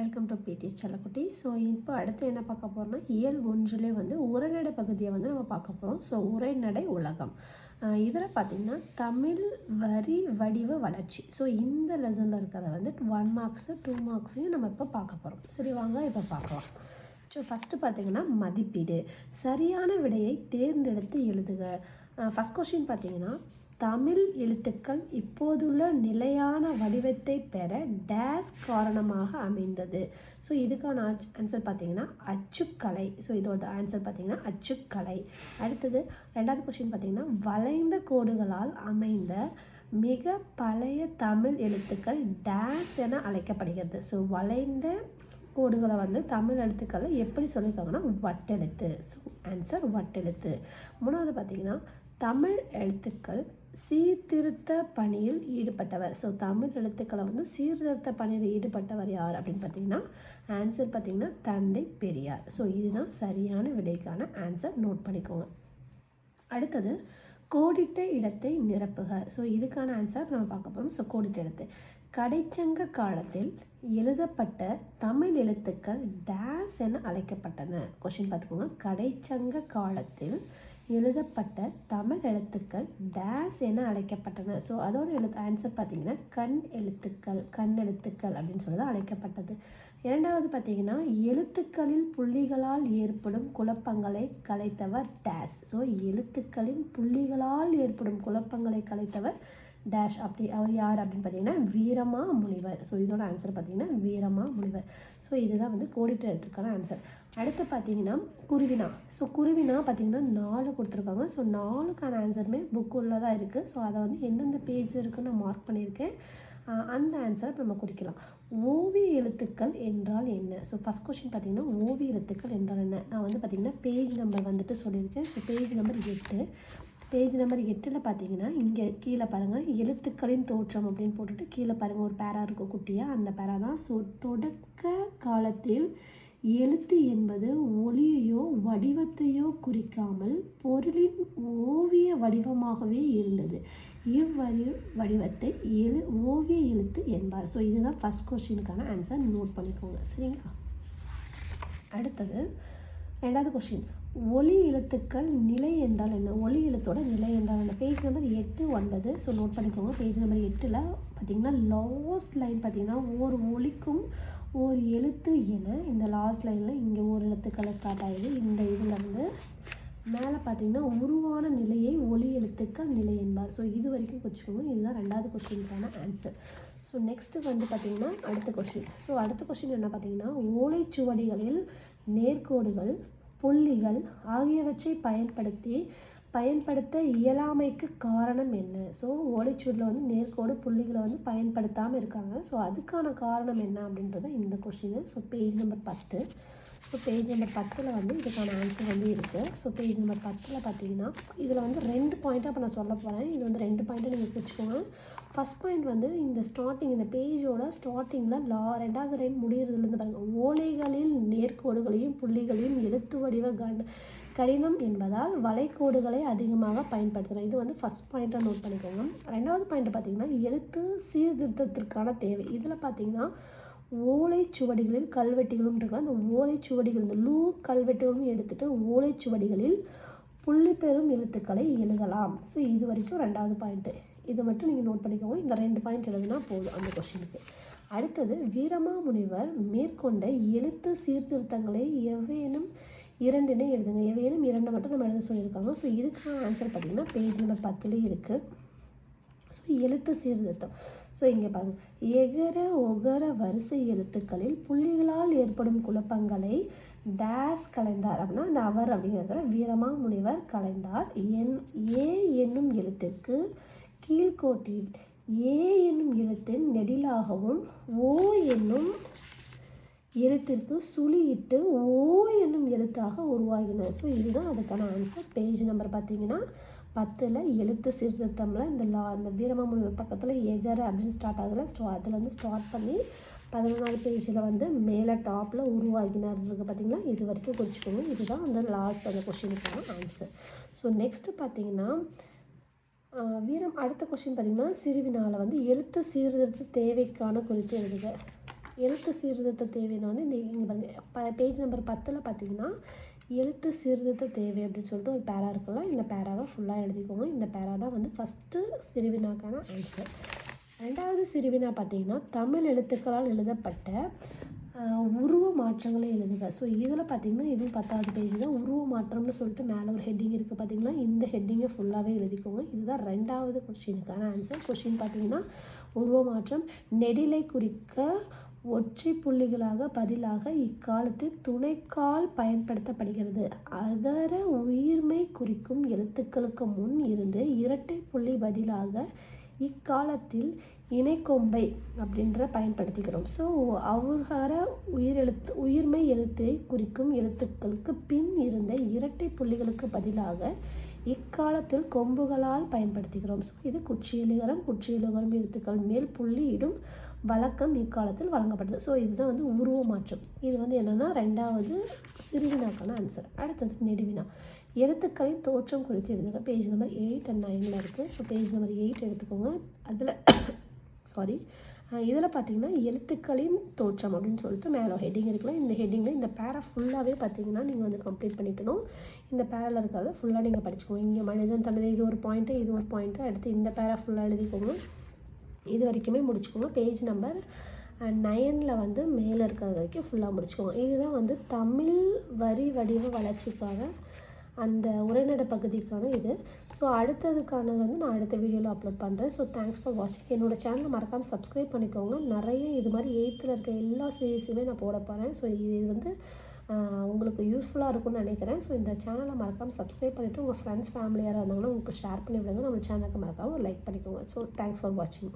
Welcome to பிடி செல்லக்குட்டி so இப்போ அடுத்து என்ன பார்க்க போகிறோம்னா இயல் ஒன்றிலே வந்து உரைநடை பகுதியை வந்து நம்ம பார்க்க போகிறோம் ஸோ உரைநடை உலகம். இதில் பார்த்திங்கன்னா தமிழ் வரி வடிவ வளர்ச்சி. ஸோ இந்த லெசனில் இருக்கிறத வந்து ஒன் மார்க்ஸு டூ மார்க்ஸையும் நம்ம இப்போ பார்க்க போகிறோம் சரி வாங்க இப்போ பார்க்கலாம். ஸோ ஃபஸ்ட்டு பார்த்தீங்கன்னா மதிப்பீடு. சரியான விடையை தேர்ந்தெடுத்து எழுதுக. ஃபஸ்ட் கொஷின் பார்த்தீங்கன்னா தமிழ் எழுத்துக்கள் இப்போதுள்ள நிலையான வடிவத்தை பெற டேஸ் காரணமாக அமைந்தது. ஸோ இதுக்கான ஆன்சர் பார்த்தீங்கன்னா அச்சுக்கலை. ஸோ இதோட ஆன்சர் பார்த்தீங்கன்னா அச்சுக்கலை. அடுத்தது ரெண்டாவது கொஷின் பார்த்தீங்கன்னா வளைந்த கோடுகளால் அமைந்த மிக பழைய தமிழ் எழுத்துக்கள் டேஸ் என அழைக்கப்படுகிறது. ஸோ வளைந்த கோடுகளை வந்து தமிழ் எழுத்துக்களை எப்படி சொல்லியிருக்காங்கன்னா வட்டெழுத்து. So answer வட்டெழுத்து. மூணாவது பார்த்தீங்கன்னா தமிழ் எழுத்துக்கள் சீர்திருத்த பணியில் ஈடுபட்டவர். ஸோ தமிழ் எழுத்துக்களை வந்து சீர்திருத்த பணியில் ஈடுபட்டவர் யார் அப்படின்னு பார்த்தீங்கன்னா ஆன்சர் பார்த்தீங்கன்னா தந்தை பெரியார். ஸோ இதுதான் சரியான விடைக்கான ஆன்சர் நோட் பண்ணிக்கோங்க. அடுத்தது கோடிட்ட இடத்தை நிரப்புக. ஸோ இதுக்கான ஆன்சர் நம்ம பார்க்க போகிறோம் ஸோ கோடிட்ட இடத்தை. கடைச்சங்க காலத்தில் எழுதப்பட்ட தமிழ் எழுத்துக்கள் டேஸ் என அழைக்கப்பட்டன. கொஷின் பார்த்துக்கோங்க. கடைச்சங்க காலத்தில் எழுதப்பட்ட தமிழ் எழுத்துக்கள் டேஸ் என அழைக்கப்பட்டன. ஸோ அதோட எழுத்து ஆன்சர் பார்த்தீங்கன்னா கண் எழுத்துக்கள் கண் எழுத்துக்கள் அப்படின்னு சொல்லி அழைக்கப்பட்டது. இரண்டாவது பார்த்தீங்கன்னா எழுத்துக்களில் புள்ளிகளால் ஏற்படும் குழப்பங்களை கலைத்தவர் டேஸ் ஸோ எழுத்துக்களின் புள்ளிகளால் ஏற்படும் குழப்பங்களை கலைத்தவர் டேஷ் அப்படி அவர் யார் அப்படின்னு பார்த்தீங்கன்னா வீரமா முனிவர். ஸோ இதோட ஆன்சர் பார்த்தீங்கன்னா வீரமா முனிவர். ஸோ இதுதான் வந்து கோடிட்ட ஆன்சர் அடுத்து பார்த்தீங்கன்னா குருவினா. ஸோ குருவினா பார்த்தீங்கன்னா நாலு கொடுத்துருக்காங்க. ஸோ நாலுக்கான ஆன்சருமே புக் தான் இருக்குது ஸோ அதை வந்து எந்தெந்த பேஜ் இருக்குன்னு நான் மார்க் பண்ணியிருக்கேன். அந்த ஆன்சரை நம்ம குறிக்கலாம். ஓவிய எழுத்துக்கள் என்றால் என்ன? ஸோ ஃபஸ்ட் கொஷின் பார்த்தீங்கன்னா ஓவிய எழுத்துக்கள் என்றால் என்ன? நான் வந்து பார்த்திங்கன்னா பேஜ் நம்பர் வந்துட்டு சொல்லியிருக்கேன். ஸோ பேஜ் நம்பர் எட்டு. பேஜ் நம்பர் எட்டில் பார்த்தீங்கன்னா இங்கே கீழே பாருங்கள் எழுத்துக்களின் தோற்றம் அப்படின்னு போட்டுட்டு கீழே பாருங்கள் ஒரு பேரா இருக்கும் குட்டியாக அந்த பேரா தான். ஸோ தொடக்க காலத்தில் எழுத்து என்பது ஒளியையோ வடிவத்தையோ குறிக்காமல் பொருளின் ஓவிய வடிவமாகவே இருந்தது. இவ்வரி வடிவத்தை எழு ஓவிய எழுத்து என்பார். ஸோ இதுதான் ஃபஸ்ட் கொஸ்டினுக்கான ஆன்சர் நோட் பண்ணிக்கோங்க. சரிங்களா? அடுத்தது ரெண்டாவது கொஸ்டின் ஒலி எழுத்துக்கள் நிலை என்றால் என்ன? ஒலி எழுத்தோட நிலை என்றால் என்ன? பேஜ் நம்பர் எட்டு ஒன்பது. ஸோ நோட் பண்ணிக்கோங்க. பேஜ் நம்பர் எட்டில் பார்த்தீங்கன்னா லாஸ்ட் லைன் பார்த்திங்கன்னா ஒரு ஒலிக்கும் ஒரு எழுத்து என இந்த லாஸ்ட் லைனில் இங்கே ஒரு எழுத்துக்களை ஸ்டார்ட் ஆகிடுது இந்த இதில் வந்து மேலே பார்த்தீங்கன்னா உருவான நிலையை ஒலி எழுத்துக்கள் நிலை என்பார். ஸோ இது வரைக்கும் வச்சுக்கோங்க. இதுதான் ரெண்டாவது கொஸ்டினுக்கான ஆன்சர் ஸோ நெக்ஸ்ட்டு வந்து பார்த்திங்கன்னா அடுத்த கொஷின் ஸோ அடுத்த கொஷின் என்ன பார்த்தீங்கன்னா ஓலைச்சுவடிகளில் நேர்கோடுகள் புள்ளிகள் ஆகியவற்றை பயன்படுத்தி பயன்படுத்த இயலாமைக்கு காரணம் என்ன? ஸோ ஓலைச்சூரில் வந்து நேர்கோடு புள்ளிகளை வந்து பயன்படுத்தாமல் இருக்காங்க. ஸோ அதுக்கான காரணம் என்ன அப்படின்றது இந்த கொஷின் ஸோ பேஜ் நம்பர் பத்து. ஸோ பேஜ் நம்பர் பத்தில் வந்து இதுக்கான ஆன்சர் வந்து இருக்குது ஸோ பேஜ் நம்பர் பத்தில் பார்த்தீங்கன்னா இதில் வந்து ரெண்டு பாயிண்ட்டாக இப்போ நான் சொல்ல போகிறேன் இது வந்து ரெண்டு பாயிண்ட்டை நீங்கள் வச்சுக்கோங்க ஃபஸ்ட் பாயிண்ட் வந்து இந்த ஸ்டார்டிங் இந்த பேஜோட ஸ்டார்டிங்கில் லா ரெண்டாவது லைன் முடிகிறதுலேருந்து பாருங்கள் ஓலைகளில் நேர்கோடுகளையும் புள்ளிகளையும் எழுத்து வடிவ கண் கடினம் என்பதால் வளைக்கோடுகளை அதிகமாக பயன்படுத்துகிறோம் இது வந்து ஃபஸ்ட் பாயிண்ட்டாக நோட் பண்ணிக்கோங்க. ரெண்டாவது பாயிண்ட் பார்த்திங்கன்னா எழுத்து சீர்திருத்தத்திற்கான தேவை. இதில் பார்த்திங்கன்னா ஓலைச்சுவடிகளில் கல்வெட்டுகளும் இருக்கலாம். அந்த ஓலைச்சுவடிகள் இந்த லூ கல்வெட்டுகளும் எடுத்துகிட்டு ஓலைச்சுவடிகளில் புள்ளி பெறும் எழுத்துக்களை எழுதலாம். ஸோ இது வரைக்கும் ரெண்டாவது பாயிண்ட்டு இதை மட்டும் நீங்கள் நோட் பண்ணிக்கோங்க. இந்த ரெண்டு பாயிண்ட் எழுதுனா போதும் அந்த கொஷினுக்கு அடுத்தது வீரமாமுனிவர் மேற்கொண்ட எழுத்து சீர்திருத்தங்களை எவ்வேனும் இரண்டுனே எழுதுங்க. எவ்வேனும் இரண்டு மட்டும் நம்ம எழுத சொல்லியிருக்காங்க. ஸோ இதுக்கான ஆன்சர் பார்த்திங்கன்னா பேஜ் நம்பர் பத்துலேயே இருக்குது ஸோ எழுத்து சீர்திருத்தம். ஸோ இங்கே பாருங்கள் எகர ஒகர வரிசை எழுத்துக்களில் புள்ளிகளால் ஏற்படும் குழப்பங்களை டேஸ் கலைந்தார் அப்படின்னா அந்த அவர் அப்படிங்கிறதுல வீரமா முனிவர் கலைந்தார். என் ஏ என்னும் எழுத்திற்கு கீழ்கோட்டில் ஏ என்னும் எழுத்தின் நெடிலாகவும் ஓ என்னும் எழுத்திற்கு சுழியிட்டு ஓ என்னும் எழுத்தாக உருவாகின. ஸோ இதுதான் அதுக்கான ஆன்சர் பேஜ் நம்பர் பார்த்தீங்கன்னா பத்தில் எழுத்து சீர்திருத்தமில் இந்த லா இந்த வீரமாமுனிவர் பக்கத்தில் எகர அப்படின்னு ஸ்டார்ட் ஆகுதுல. ஸோ அதில் வந்து ஸ்டார்ட் பண்ணி பதினொன்றாவது பேஜில் வந்து மேலே டாப்பில் உருவாகினார் இருக்குது பார்த்தீங்களா? இது வரைக்கும் குறிச்சிக்கோங்க. இதுதான் அந்த லாஸ்ட் அந்த கொஷினுக்கான ஆன்சர் ஸோ நெக்ஸ்ட்டு பார்த்தீங்கன்னா வீரம் அடுத்த கொஷின் பார்த்திங்கன்னா சிறுவினால் வந்து எழுத்து சீர்திருத்த தேவைக்கான குறித்து எழுதுக. எழுத்து சீர்திருத்த தேவைன்னு வந்து இந்த இங்கே பாருங்க ப பேஜ் நம்பர் பத்தில் பார்த்தீங்கன்னா எழுத்து சீர்திருத்த தேவை அப்படின்னு சொல்லிட்டு ஒரு பேரா இருக்குல்ல இந்த பேராவை ஃபுல்லாக எழுதிக்கோங்க. இந்த பேரா தான் வந்து ஃபஸ்ட்டு சிறுவினாக்கான ஆன்சர் ரெண்டாவது சிறுவினா பார்த்தீங்கன்னா தமிழ் எழுத்துக்களால் எழுதப்பட்ட உருவ மாற்றங்களை எழுதுங்க ஸோ இதில் பார்த்தீங்கன்னா இதுவும் பத்தாவது பேஜ் தான் உருவ மாற்றம்னு சொல்லிட்டு மேலே ஒரு ஹெட்டிங் இருக்குது பார்த்தீங்கன்னா இந்த ஹெட்டிங்கை ஃபுல்லாகவே எழுதிக்கோங்க. இதுதான் ரெண்டாவது கொஷினுக்கான ஆன்சர் கொஷின் பார்த்தீங்கன்னா உருவ மாற்றம் நெடிலை குறிக்க ஒற்றை புள்ளிகளாக பதிலாக இக்காலத்தில் துணைக்கால் பயன்படுத்தப்படுகிறது. அகர உயிர்மை குறிக்கும் எழுத்துக்களுக்கு முன் இருந்து இரட்டை புள்ளி பதிலாக இக்காலத்தில் இணைக்கொம்பை அப்படின்ற பயன்படுத்திக்கிறோம் ஸோ அவுகர உயிரெழுத்து உயிர்மை எழுத்தை குறிக்கும் எழுத்துக்களுக்கு பின் இருந்த இரட்டை புள்ளிகளுக்கு பதிலாக இக்காலத்தில் கொம்புகளால் பயன்படுத்துகிறோம். ஸோ இது குச்சியலுகரம் குச்சியலுகரம் எழுத்துக்கள் மேல் புள்ளியிடும் வழக்கம் இக்காலத்தில் வழங்கப்படுது. ஸோ இதுதான் வந்து உருவ மாற்றம். இது வந்து என்னென்னா ரெண்டாவது சிறுவினாக்கான ஆன்சர் அடுத்தது நெடுவினா. எழுத்துக்களின் தோற்றம் குறித்து எழுதுங்க. பேஜ் நம்பர் எயிட் அண்ட் நைனில் இருக்குது ஸோ பேஜ் நம்பர் எயிட் எடுத்துக்கோங்க. அதில் சாரி இதில் பார்த்தீங்கன்னா எழுத்துக்களின் தோற்றம் அப்படின்னு சொல்லிட்டு மேலே ஹெட்டிங் இருக்கலாம் இந்த ஹெட்டிங்கில் இந்த பேரை ஃபுல்லாகவே பார்த்தீங்கன்னா நீங்கள் வந்து கம்ப்ளீட் பண்ணிக்கணும். இந்த பேரில் இருக்கிறத ஃபுல்லாக நீங்கள் படிச்சுக்கோங்க. இங்கே மனிதன் தனது இது ஒரு பாயிண்ட்டு இது ஒரு பாயிண்ட்டு அடுத்து இந்த பேரை ஃபுல்லாக எழுதிக்கோங்க. இது வரைக்குமே முடிச்சுக்கோங்க. பேஜ் நம்பர் நயனில் வந்து மேலே இருக்கிறது வரைக்கும் ஃபுல்லாக முடிச்சுக்கோங்க. இதுதான் வந்து தமிழ் வரி வடிவ வளர்ச்சிக்காக அந்த உரைநடை பகுதிக்கான இது. ஸோ அடுத்ததுக்கானது வந்து நான் அடுத்த வீடியோவில் அப்லோட் பண்ணுறேன் ஸோ தேங்க்ஸ் ஃபார் வாட்சிங் என்னோட சேனலை மறக்காமல் சப்ஸ்கிரைப் பண்ணிக்கோங்க. நிறைய இது மாதிரி எயித்தில் இருக்க எல்லா சீரீஸுமே நான் போட போகிறேன் ஸோ இது வந்து உங்களுக்கு யூஸ்ஃபுல்லாக இருக்கும்னு நினைக்கிறேன். ஸோ இந்த சேனலை மறக்காமல் சப்ஸ்கிரைப் பண்ணிவிட்டு உங்கள் ஃப்ரெண்ட்ஸ் ஃபேமிலியாக இருந்தாங்கன்னா உங்களுக்கு ஷேர் பண்ணி விடுங்க. நம்ம சேனலுக்கு மறக்காமல் லைக் பண்ணிக்கோங்க. ஸோ தேங்க்ஸ் ஃபார் வாட்சிங்